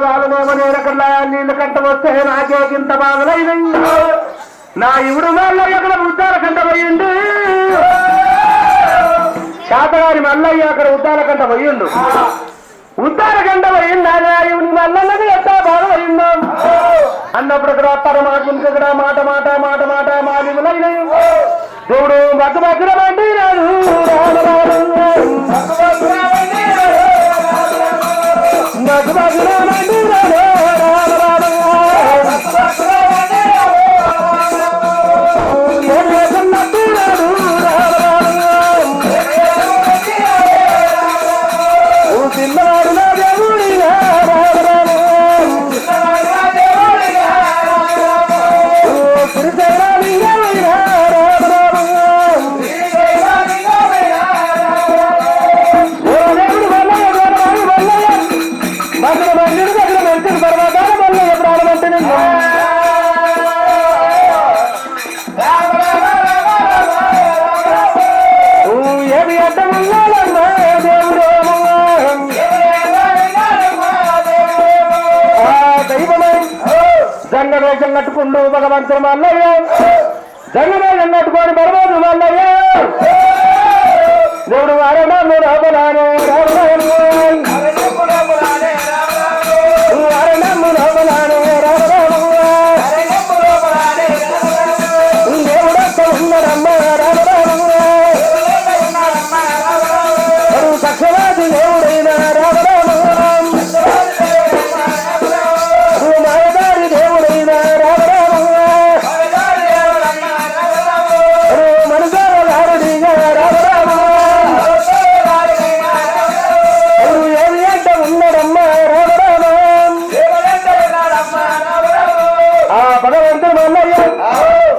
వేరకల్లా నీళ్ళు కట్ట వస్తే నాకే ఇంత బాధలైంది నా ఇవుడు మల్లయ్య అక్కడ ఉద్దాల కంట పోయిండు శాతగారి మల్లయ్య అక్కడ ఉద్దాల కంట పోయిండు ఉద్దాల కంట పోయిండు అదే ఇవుని మల్లన్నది ఎంత బాధ పోయిందో అన్నప్పుడు ఇక్కడ వస్తారు మాట ఇక్కడ మాట మాట మాట మాట మాలిములైనవి దేవుడు మగ్గు మగ్గున బండి రాదు. మధ్య మందిని దగ్గర మంచి తర్వాత మల్లయ్య ప్రాణమంటే ఏమి అడ్డం ఉన్నాడమ్మా దేవుడు దైవమై జంగవేషం కట్టుకుండు భగవంతుడు మల్లయ్య కట్టుకొని